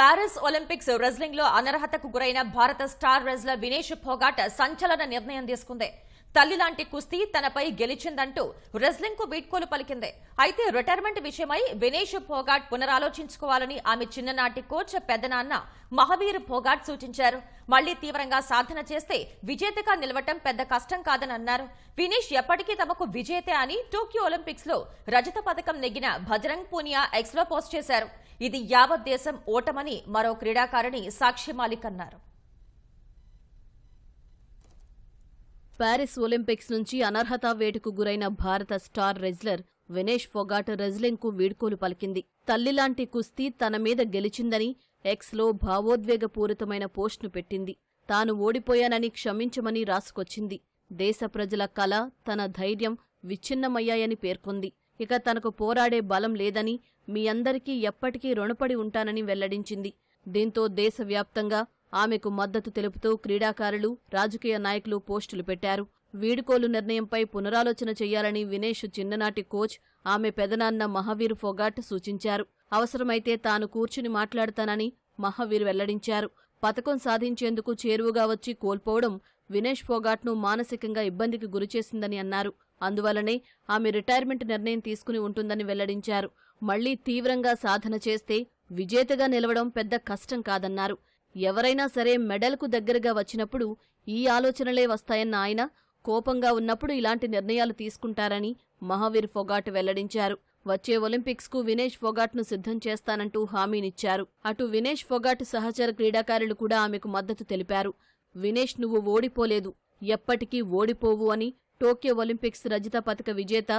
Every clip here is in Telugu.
పారిస్ ఒలింపిక్స్ రెజ్లింగ్లో అనర్హతకు గురైన భారత స్టార్ రెజ్లర్ వినేష్ ఫోగాట్ సంచలన నిర్ణయం తీసుకుంది. తల్లి లాంటి కుస్తీ తనపై గెలిచిందంటూ రెజ్లింగ్కు వీడ్కోలు పలికింది. అయితే రిటైర్మెంట్ విషయమై వినేష్ ఫోగాట్ పునరాలోచించుకోవాలని ఆమె చిన్ననాటి కోచ్ పెద్దనాన్న మహావీర్ ఫోగాట్ సూచించారు. మళ్ళీ తీవ్రంగా సాధన చేస్తే విజేతగా నిలవటం పెద్ద కష్టం కాదని అన్నారు వినేష్ ఎప్పటికీ తమకు విజేతే అని టోక్యో ఒలింపిక్స్లో రజత పథకం నెగ్గిన భజరంగ్ పూనియా ఎక్స్లో పోస్ట్ చేశారు. ఇది యావత్ దేశం ఓటమని మరో క్రీడాకారిణి సాక్షి మాలిక్ అన్నారు. పారిస్ ఒలింపిక్స్ నుంచి అనర్హత వేటుకు గురైన భారత స్టార్ రెజ్లర్ వినేష్ ఫొగాట్ రెజ్లింగ్కు వీడ్కోలు పలికింది. తల్లిలాంటి కుస్తీ తన మీద గెలిచిందని ఎక్స్లో భావోద్వేగపూరితమైన పోస్ట్ను పెట్టింది. తాను ఓడిపోయానని క్షమించమని రాసుకొచ్చింది. దేశ ప్రజల కళ తన ధైర్యం విచ్ఛిన్నమయ్యాయని పేర్కొంది. ఇక తనకు పోరాడే బలం లేదని మీ అందరికీ ఎప్పటికీ రుణపడి ఉంటానని వెల్లడించింది. దీంతో దేశవ్యాప్తంగా ఆమెకు మద్దతు తెలుపుతూ క్రీడాకారులు రాజకీయ నాయకులు పోస్టులు పెట్టారు. వీడుకోలు నిర్ణయంపై పునరాలోచన చేయాలని వినేష్ చిన్ననాటి కోచ్ ఆమె పెదనాన్న మహావీర్ ఫొగాట్ సూచించారు. అవసరమైతే తాను కూర్చుని మాట్లాడతానని మహావీర్ వెల్లడించారు. పథకం సాధించేందుకు చేరువుగా వచ్చి కోల్పోవడం వినేష్ ఫోగాట్ను మానసికంగా ఇబ్బందికి గురిచేసిందని అన్నారు. అందువలనే ఆమె రిటైర్మెంట్ నిర్ణయం తీసుకుని ఉంటుందని వెల్లడించారు. మళ్ళీ తీవ్రంగా సాధన చేస్తే విజేతగా నిలవడం పెద్ద కష్టం కాదన్నారు. ఎవరైనా సరే మెడల్కు దగ్గరగా వచ్చినప్పుడు ఈ ఆలోచనలే వస్తాయన్న ఆయన కోపంగా ఉన్నప్పుడు ఇలాంటి నిర్ణయాలు తీసుకుంటారని మహావీర్ ఫొగాట్ వెల్లడించారు. వచ్చే ఒలింపిక్స్కు వినేష్ ఫొగాట్ను సిద్ధం చేస్తానంటూ హామీనిచ్చారు. అటు వినేష్ ఫొగాట్ సహచర క్రీడాకారులు కూడా ఆమెకు మద్దతు తెలిపారు. వినేష్ నువ్వు ఓడిపోలేదు. ఎప్పటికీ ఓడిపోవు అని టోక్యో ఒలింపిక్స్ రజత పథక విజేత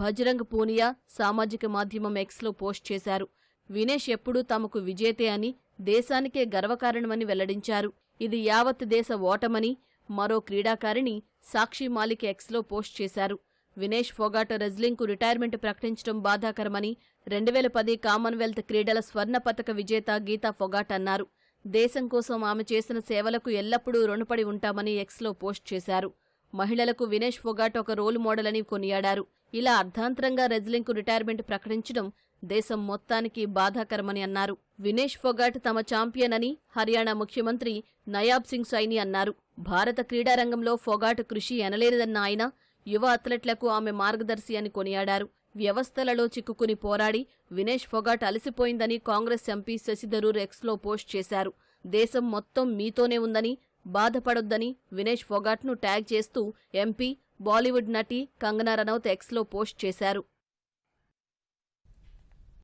భజరంగ్ పూనియా సామాజిక మాధ్యమం ఎక్స్లో పోస్ట్ చేశారు. వినేష్ ఎప్పుడూ తమకు విజేతే అని దేశానికే గర్వకారణమని వెల్లడించారు. ఇది యావత్ దేశ ఓటమని మరో క్రీడాకారిణి సాక్షి మాలిక్ ఎక్స్లో పోస్ట్ చేశారు. వినేష్ ఫొగాట్ రెజ్లింగ్కు రిటైర్మెంట్ ప్రకటించడం బాధాకరమని రెండు వేల పది కామన్వెల్త్ క్రీడల స్వర్ణ పతక విజేత గీతా ఫొగాట్ అన్నారు. దేశం కోసం ఆమె చేసిన సేవలకు ఎల్లప్పుడూ రుణపడి ఉంటామని ఎక్స్లో పోస్ట్ చేశారు. మహిళలకు వినేష్ ఫొగాట్ ఒక రోల్ మోడల్ అని కొనియాడారు. ఇలా అర్ధాంతరంగా రెజ్లింగ్కు రిటైర్మెంట్ ప్రకటించడం దేశం మొత్తానికి బాధాకరమని అన్నారు. వినేష్ ఫొగాట్ తమ ఛాంపియన్ అని హర్యానా ముఖ్యమంత్రి నయాబ్ సింగ్ సైని అన్నారు. భారత క్రీడారంగంలో ఫొగాట్ కృషి ఎనలేనిదన్న ఆయన యువ అథ్లెట్లకు ఆమె మార్గదర్శి అని కొనియాడారు. వ్యవస్థలలో చిక్కుకుని పోరాడి వినేష్ ఫొగాట్ అలసిపోయిందని కాంగ్రెస్ ఎంపీ శశిధరూర్ ఎక్స్లో పోస్ట్ చేశారు. దేశం మొత్తం మీతోనే ఉందని బాధపడొద్దని వినేష్ ఫొగాట్ను ట్యాగ్ చేస్తూ ఎంపీ బాలీవుడ్ నటి కంగనా రనౌత్ ఎక్స్లో పోస్ట్ చేశారు.